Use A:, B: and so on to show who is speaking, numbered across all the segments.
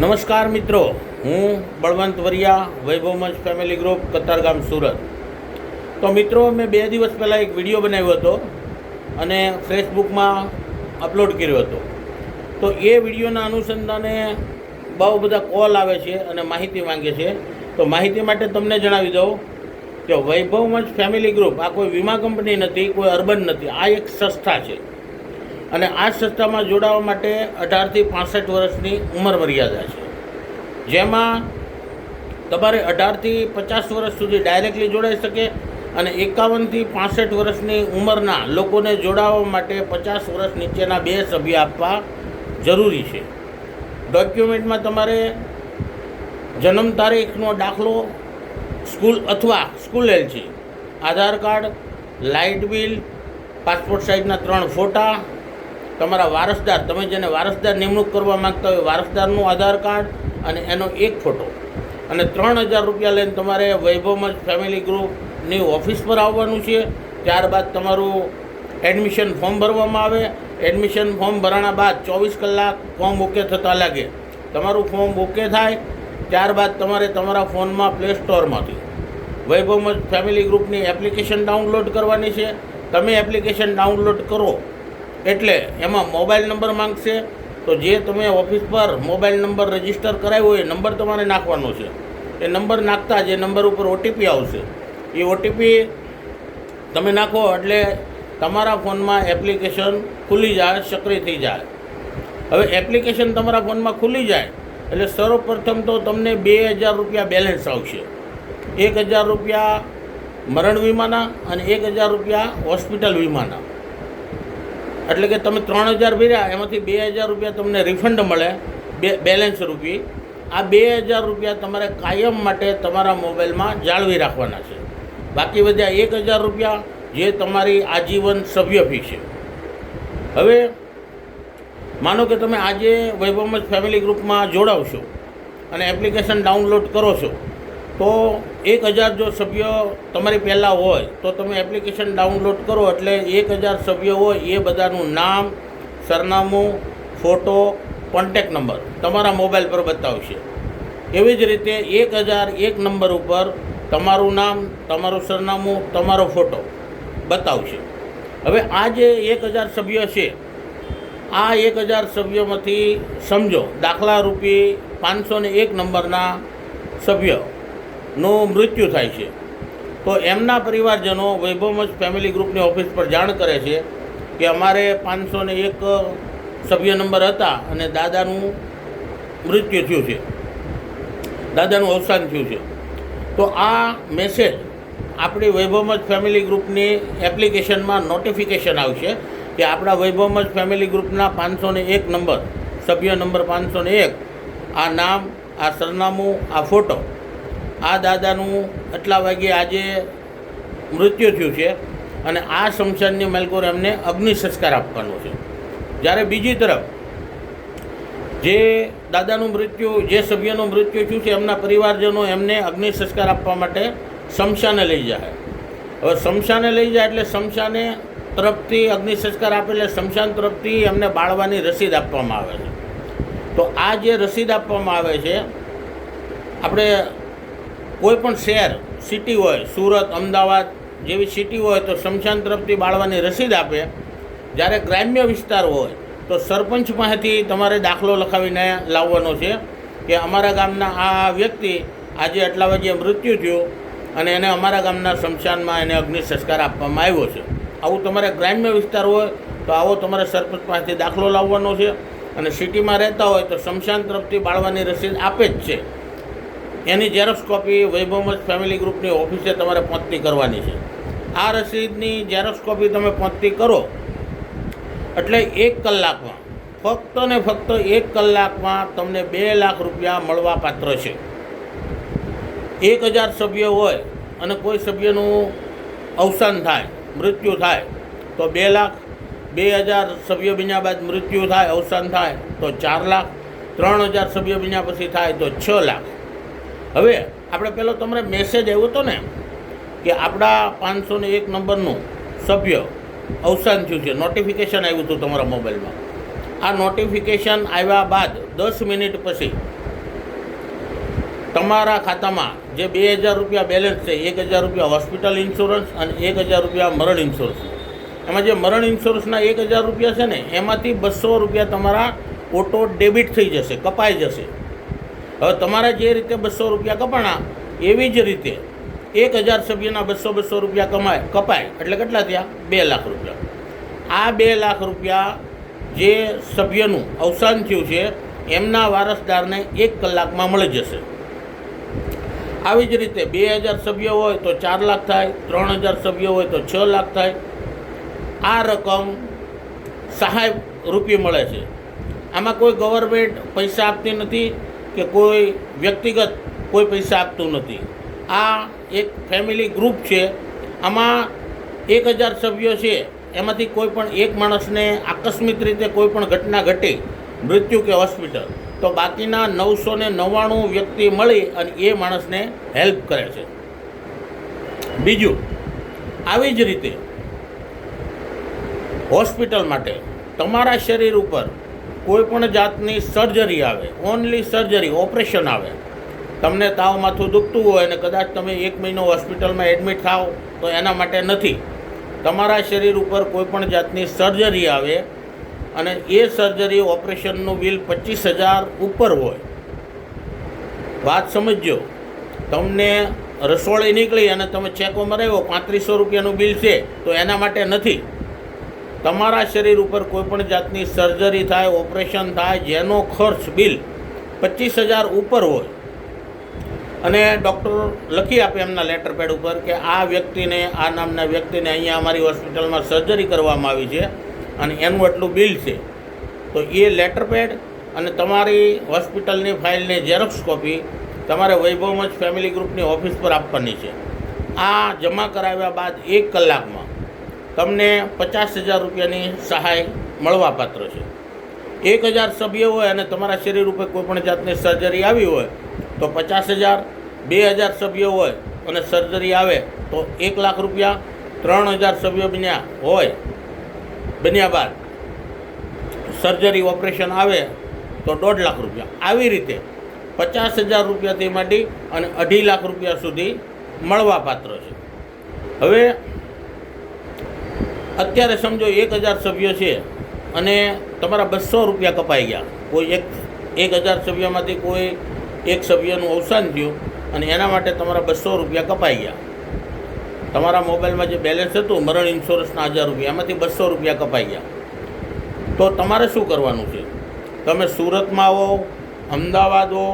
A: નમસ્કાર મિત્રો, હું બળવંત વરિયા, વૈભવમંચ ફેમિલી ગ્રુપ, કતારગામ, સુરત. તો મિત્રો, મેં બે દિવસ પહેલાં એક વીડિયો બનાવ્યો હતો અને ફેસબુકમાં અપલોડ કર્યો હતો. તો એ વિડીયોના અનુસંધાને બહુ બધા કોલ આવે છે અને માહિતી માંગે છે. તો માહિતી માટે તમને જણાવી દઉં કે વૈભવમંચ ફેમિલી ગ્રુપ આ કોઈ વીમા કંપની નથી, કોઈ અર્બન નથી, આ એક સંસ્થા છે. અને આ સંસ્થામાં જોડાવા માટે અઢારથી પાસઠ વર્ષની ઉંમર મર્યાદા છે. જેમાં તમારે અઢારથી પચાસ વર્ષ સુધી ડાયરેક્ટલી જોડાઈ શકે અને એકાવનથી પાસઠ વર્ષની ઉંમરના લોકોને જોડાવા માટે પચાસ વર્ષ નીચેના બે સભ્ય આપવા જરૂરી છે. ડોક્યુમેન્ટમાં તમારે જન્મ તારીખનો દાખલો, સ્કૂલ અથવા school LC Aadhaar card, light bill, passport સાઇઝના ત્રણ ફોટા તમારા વારસદાર, તમે જેને વારસદાર નિમણૂક કરવા માંગતા હોય વારસદારનું આધાર કાર્ડ અને એનો એક ફોટો અને ત્રણ હજાર રૂપિયા લઈને તમારે વૈભવમાં ફેમિલી ગ્રુપની ઓફિસ પર આવવાનું છે. ત્યારબાદ તમારું એડમિશન ફોર્મ ભરવામાં આવે. એડમિશન ફોર્મ ભરાણા બાદ ચોવીસ કલાક ફોર્મ ઓકે થતાં લાગે. તમારું ફોર્મ ઓકે થાય, ત્યારબાદ તમારે તમારા ફોનમાં પ્લે સ્ટોરમાંથી વૈભવમાં ફેમિલી ગ્રુપની એપ્લિકેશન ડાઉનલોડ કરવાની છે. તમે એપ્લિકેશન ડાઉનલોડ કરો. એટલે એમાં મોબાઈલ નંબર માંગશે, તો જે તમે ઓફિસ પર મોબાઈલ નંબર રજિસ્ટર કરાવ્યો એ નંબર તમારે નાખવાનો છે. એ નંબર નાખતા જે નંબર ઉપર ઓટીપી આવશે. એ ઓટીપી તમે નાખો એટલે તમારા ફોનમાં એપ્લિકેશન ખુલી જાય, સક્રિય થઈ જાય. હવે એપ્લિકેશન તમારા ફોનમાં ખુલી જાય, એટલે સર્વપ્રથમ તો તમને બે હજાર રૂપિયા બેલેન્સ આવશે. એક હજાર રૂપિયા મરણ વીમાના અને એક હજાર રૂપિયા હોસ્પિટલ વીમાના. એટલે કે તમે ત્રણ હજાર ભર્યા, એમાંથી બે હજાર રૂપિયા તમને રિફંડ મળે, બે બેલેન્સ રૂપી. આ બે હજાર રૂપિયા તમારે કાયમ માટે તમારા મોબાઈલમાં જાળવી રાખવાના છે. બાકી બધા એક હજાર રૂપિયા જે તમારી આજીવન સભ્ય ફી છે. હવે, માનો કે તમે આજે વૈભવમંચ ફેમિલી ગ્રુપમાં જોડાવશો અને એપ્લિકેશન ડાઉનલોડ કરો છો. તો એક હજાર જો સભ્ય તમારી પહેલાં હોય, તો તમે એપ્લિકેશન ડાઉનલોડ કરો એટલે એક હજાર સભ્ય હોય એ બધાનું નામ, સરનામું ફોટો કોન્ટેક નંબર તમારા મોબાઈલ પર બતાવશે. એવી જ રીતે એક હજાર એક નંબર ઉપર તમારું નામ, તમારું સરનામું, તમારો ફોટો બતાવશે. હવે આ જે એક હજાર સભ્ય છે, આ એક હજાર સભ્યોમાંથી સમજો દાખલા રૂપી પાંચસો એક નંબરના સભ્યનું મૃત્યુ થાય છે. તો એમના પરિવારજનો વૈભવમજ ફેમિલી ગ્રુપની ઓફિસ પર જાણ કરે છે કે અમારે પાંચસો ને એક સભ્ય નંબર હતા અને દાદાનું મૃત્યુ થયું છે. દાદાનું અવસાન થયું છે. તો આ મેસેજ આપણી વૈભવમજ ફેમિલી ગ્રુપની એપ્લિકેશનમાં નોટિફિકેશન આવશે કે આપણા વૈભવમજ ફેમિલી ગ્રુપના પાંચસો ને એક નંબર, સભ્ય નંબર પાંચસો ને એક, આ નામ, આ સરનામું, આ ફોટો આ દાદાનું આટલા વાગ્યે આજે મૃત્યુ થયું છે અને આ શમશાનની માલકોર એમને અગ્નિ સંસ્કાર આપવાનો છે. જ્યારે બીજી તરફ જે દાદાનું મૃત્યુ, જે સભ્યનું મૃત્યુ થયું છે, એમના પરિવારજનો એમને અગ્નિ સંસ્કાર આપવા માટે શમશાને લઈ જાય. હવે શમશાને લઈ જાય એટલે શમશાને તરફથી અગ્નિ સંસ્કાર આપે એટલે શમશાન તરફથી એમને બાળવાની રસીદ આપવામાં આવે છે. તો આ જે રસીદ આપવામાં આવે છે, આપણે કોઈ પણ શહેર સિટી હોય, સુરત, અમદાવાદ જેવી સિટી હોય તો શમશાન તરફથી બાળવાની રસીદ આપે. જ્યારે ગ્રામ્ય વિસ્તાર હોય તો સરપંચ પાસેથી તમારે દાખલો લખાવીને લાવવાનો છે કે અમારા ગામના આ વ્યક્તિ આજે આટલા વાગે મૃત્યુ થયું અને એને અમારા ગામના શમશાનમાં એને અગ્નિ સંસ્કાર આપવામાં આવ્યો છે. આવું તમારે ગ્રામ્ય વિસ્તાર હોય તો આવો તમારે સરપંચ પાસેથી દાખલો લાવવાનો છે અને સિટીમાં રહેતા હોય તો શમશાન તરફથી બાળવાની રસીદ આપે જ છે. એની ઝેરોક્સ કોપી વૈભવમત ફેમિલી ગ્રુપની ઓફિસે તમારે પહોંચતી કરવાની છે. આ રસીદની ઝેરોક્સ કોપી તમે પહોંચતી કરો. એટલે એક કલાકમાં, ફક્ત ને ફક્ત એક કલાકમાં તમને બે લાખ રૂપિયા મળવા પાત્ર છે. એક હજાર સભ્ય હોય અને કોઈ સભ્યનું અવસાન થાય, મૃત્યુ થાય, તો બે લાખ, બે હજાર સભ્ય બન્યા બાદ મૃત્યુ થાય, અવસાન થાય, તો ચાર લાખ, ત્રણ હજાર સભ્ય બન્યા પછી થાય, તો છ લાખ. હવે આપણે પેલો તમને મેસેજ આવ્યો હતો ને કે આપણા પાંચસો ને એક નંબરનું સભ્ય અવસાન થયું છે. નોટિફિકેશન આવ્યું હતું તમારા મોબાઈલમાં. આ નોટિફિકેશન આવ્યા બાદ દસ મિનિટ પછી તમારા ખાતામાં જે બે હજાર રૂપિયા બેલેન્સ છે, એક હજાર રૂપિયા હોસ્પિટલ ઇન્સ્યોરન્સ અને એક હજાર રૂપિયા મરણ ઇન્સ્યોરન્સ એમાં જે મરણ ઇન્સ્યોરન્સના એક હજાર રૂપિયા છે ને, એમાંથી બસો રૂપિયા તમારા ઓટો ડેબિટ થઈ જશે, કપાઈ જશે. હવે તમારા જે રીતે બસો રૂપિયા કપાણા, એવી જ રીતે એક હજાર સભ્યના બસો બસો રૂપિયા કમાય, કપાય. એટલે કેટલા થયા? બે લાખ રૂપિયા. આ બે લાખ રૂપિયા જે સભ્યનું અવસાન થયું છે, એમના વારસદારને એક કલાકમાં મળી જશે. આવી જ રીતે બે હજાર સભ્યો હોય તો ચાર લાખ થાય, ત્રણ હજાર સભ્યો હોય તો છ લાખ થાય. આ રકમ સહાય રૂપી મળે છે. આમાં કોઈ ગવર્મેન્ટ પૈસા આપતી નથી. કે કોઈ વ્યક્તિગત કોઈ પૈસા આપતું નથી. આ એક ફેમિલી ગ્રુપ છે. આમાં એક હજાર સભ્યો છે. એમાંથી કોઈ પણ એક માણસને આકસ્મિક રીતે કોઈ પણ ઘટના ઘટી, મૃત્યુ કે હોસ્પિટલ, તો બાકીના નવસો ને નવ્વાણું વ્યક્તિ મળી અને એ માણસને હેલ્પ કરે છે. બીજું, આવી જ રીતે હોસ્પિટલ માટે તમારા શરીર ઉપર કોઈ પણ જાતની સર્જરી આવે ઓનલી સર્જરી ઓપરેશન આવે. તમને તાવ માથું દુખતું હોય અને કદાચ તમે એક મહિનો હોસ્પિટલમાં એડમિટ થાવ તો એના માટે નથી. તમારા શરીર ઉપર કોઈ પણ જાતની સર્જરી આવે અને એ સર્જરી ઓપરેશનનું બિલ પચીસ હજાર ઉપર હોય. વાત સમજજો. તમને રસોડે નીકળી અને તમે ચેકો મરાવ્યો પાંત્રીસો રૂપિયાનું બિલ છે, તો એના માટે નથી. તમારા શરીર ઉપર કોઈપણ જાતની સર્જરી થાય ઓપરેશન થાય, જેનો ખર્ચ બિલ પચીસ હજાર ઉપર હોય. અને ડૉક્ટર લખી આપે એમના લેટર પેડ ઉપર કે આ વ્યક્તિને, આ નામના વ્યક્તિને અહીંયા અમારી હોસ્પિટલમાં સર્જરી કરવામાં આવી છે અને એનું આટલું બિલ છે. તો એ લેટર પેડ અને તમારી હોસ્પિટલની ફાઇલની ઝેરોક્સ કોપી તમારે વૈભવમંચ ફેમિલી ગ્રુપની ઓફિસ પર આપવાની છે. આ જમા કરાવ્યા બાદ એક કલાકમાં તમને પચાસ હજાર રૂપિયાની સહાય મળવાપાત્ર છે. એક હજાર સભ્ય હોય અને તમારા શરીર ઉપર કોઈપણ જાતની સર્જરી આવી હોય, તો પચાસ હજાર, બે હજાર સભ્યો હોય અને સર્જરી આવે, તો એક લાખ રૂપિયા ત્રણ હજાર સભ્યો બન્યા હોય, બન્યા બાદ સર્જરી ઓપરેશન આવે, તો દોઢ લાખ રૂપિયા. આવી રીતે પચાસ હજાર રૂપિયાથી માંડી અને અઢી લાખ રૂપિયા સુધી મળવાપાત્ર છે. હવે અત્યારે સમજો એક હજાર સભ્યો છે અને તમારા બસો રૂપિયા કપાઈ ગયા. કોઈ એક એક હજાર સભ્યમાંથી કોઈ એક સભ્યનું અવસાન થયું અને એના માટે તમારા બસો રૂપિયા કપાઈ ગયા. તમારા મોબાઈલમાં જે બેલેન્સ હતું, મરણ ઇન્સ્યોરન્સના હજાર રૂપિયા, એમાંથી બસો રૂપિયા કપાઈ ગયા. તો તમારે શું કરવાનું છે? તમે સુરતમાં આવો, અમદાવાદ હો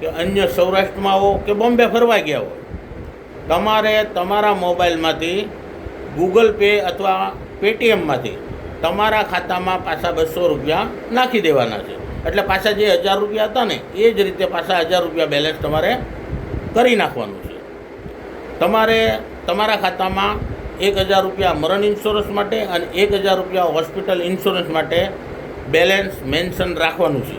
A: કે અન્ય સૌરાષ્ટ્રમાં આવો કે બોમ્બે ફરવા ગયા હો તમારે તમારા મોબાઈલમાંથી ગૂગલ પે અથવા પેટીએમમાંથી તમારા ખાતામાં પાછા બસો રૂપિયા નાખી દેવાના છે. એટલે પાછા જે હજાર રૂપિયા હતા ને, એ જ રીતે પાછા હજાર રૂપિયા બેલેન્સ તમારે કરી નાખવાનું છે. તમારે તમારા ખાતામાં એક હજાર રૂપિયા મરણ ઇન્સ્યોરન્સ માટે અને એક હજાર રૂપિયા હોસ્પિટલ ઇન્સ્યોરન્સ માટે બેલેન્સ મેન્શન રાખવાનું છે.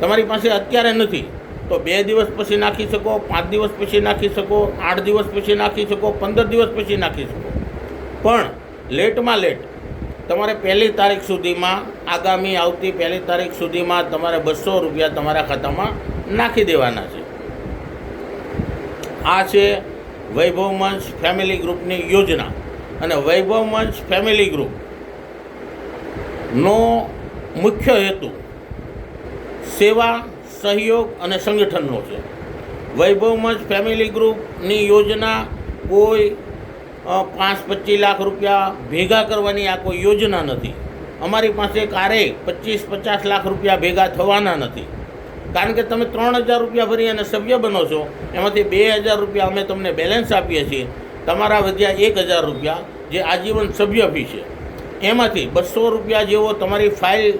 A: તમારી પાસે અત્યારે નથી. તો બે દિવસ પછી નાખી શકો, પાંચ દિવસ પછી નાખી શકો, આઠ દિવસ પછી નાખી શકો, પંદર દિવસ પછી નાખી શકો. પણ લેટમાં લેટ તમારે પહેલી તારીખ સુધીમાં, આગામી આવતી પહેલી તારીખ સુધીમાં તમારે બસો રૂપિયા તમારા ખાતામાં નાખી દેવાના છે. આ છે વૈભવ મંચ ફેમિલી ગ્રુપની યોજના. અને વૈભવ મંચ ફેમિલી ગ્રુપનો મુખ્ય હેતુ સેવા, સહયોગ અને સંગઠનનો છે. વૈભવ મંચ ફેમિલી ગ્રુપની યોજના કોઈ પાંચ પચીસ લાખ રૂપિયા ભેગા કરવાની આ કોઈ યોજના નથી. અમારી પાસે ક્યારેય પચીસ પચાસ લાખ રૂપિયા ભેગા થવાના નથી. કારણ કે તમે ત્રણ હજાર રૂપિયા ભરી અને સભ્ય બનો છો, એમાંથી બે હજાર રૂપિયા અમે તમને બેલેન્સ આપીએ છીએ. તમારા વધ્યા એક હજાર રૂપિયા જે આજીવન સભ્ય ફી છે. એમાંથી બસો રૂપિયા જેવો તમારી ફાઇલ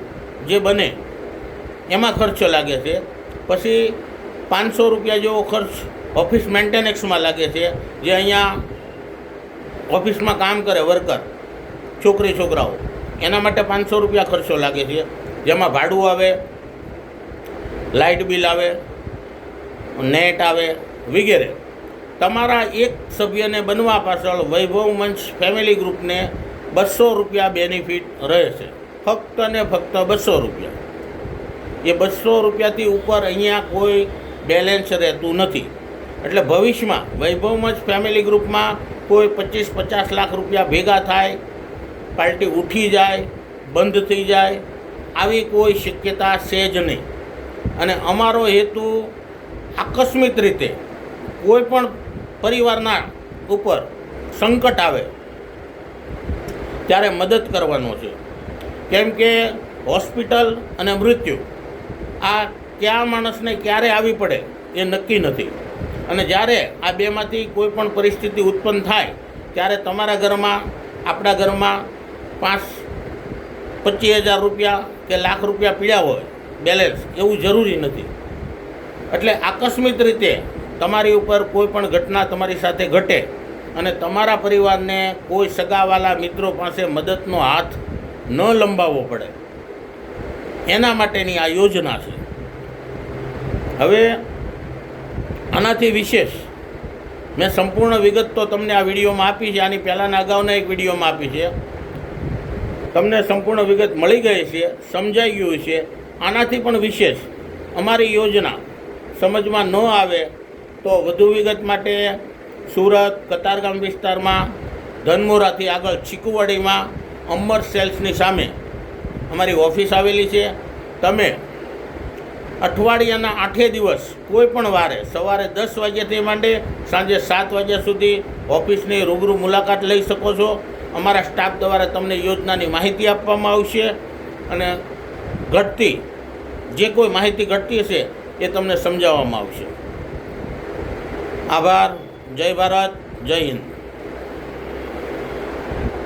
A: જે બને, એમાં ખર્ચો લાગે છે. પછી પાંચસો રૂપિયા જેવો ખર્ચ ઓફિસ મેન્ટેનન્સમાં લાગે છે. જે અહીંયા ઓફિસમાં કામ કરે વર્કર છોકરી, છોકરાઓ. એના માટે પાંચસો રૂપિયા ખર્ચો લાગે છે. જેમાં ભાડું આવે, લાઇટ બિલ આવે, નેટ આવે, વગેરે. તમારા એક સભ્યને બનવા પાછળ વૈભવ મંચ ફેમિલી ગ્રુપને બસો રૂપિયા બેનિફિટ રહે છે. ફક્ત ને ફક્ત બસો રૂપિયા. એ બસો રૂપિયાથી ઉપર અહીંયા કોઈ બેલેન્સ રહેતું નથી. એટલે ભવિષ્યમાં વૈભવમંચ ફેમિલી ગ્રુપમાં કોઈ પચીસ પચાસ લાખ રૂપિયા ભેગા થાય પાર્ટી ઉઠી જાય, બંધ થઈ જાય, આવી કોઈ શક્યતા છે જ નહીં. અને અમારો હેતુ આકસ્મિક રીતે કોઈ પણ પરિવારના ઉપર સંકટ આવે, ત્યારે મદદ કરવાનો છે. કેમ કે હોસ્પિટલ અને મૃત્યુ, આ કયા માણસને ક્યારે આવી પડે એ નક્કી નથી. અને જ્યારે આ બેમાંથી કોઈ પણ પરિસ્થિતિ ઉત્પન્ન થાય, ત્યારે તમારા ઘરમાં, આપણા ઘરમાં પાંચ, પચીસ હજાર રૂપિયા કે લાખ રૂપિયા પીડ્યા હોય બેલેન્સ એવું જરૂરી નથી. એટલે આકસ્મિક રીતે તમારી ઉપર કોઈ પણ ઘટના તમારી સાથે ઘટે અને તમારા પરિવારને કોઈ સગાવાલા મિત્રો પાસે મદદનો હાથ ન લંબાવવો પડે. એના માટેની આ યોજના છે. હવે આનાથી વિશેષ મેં સંપૂર્ણ વિગત તો તમને આ વિડીયોમાં આપી છે. આની પહેલાંના અગાઉના એક વિડીયોમાં આપી છે. તમને સંપૂર્ણ વિગત મળી ગઈ છે, સમજાઈ ગયું છે. આનાથી પણ વિશેષ અમારી યોજના સમજમાં ન આવે તો વધુ વિગત માટે સુરત, કતારગામ વિસ્તારમાં, ધનમોરાથી આગળ ચીકુવાડીમાં અમર સેલ્સની સામે અમારી ઓફિસ આવેલી છે. તમે અઠવાડિયાના આઠે દિવસ કોઈ પણ વારે સવારે દસ વાગ્યાથી માંડી સાંજે સાત વાગ્યા સુધી ઓફિસની રૂબરૂ મુલાકાત લઈ શકો છો. અમારા સ્ટાફ દ્વારા તમને યોજનાની માહિતી આપવામાં આવશે અને ઘટતી જે કોઈ માહિતી ઘટતી હશે એ તમને સમજાવવામાં આવશે. આભાર. જય ભારત. જય હિન્દ.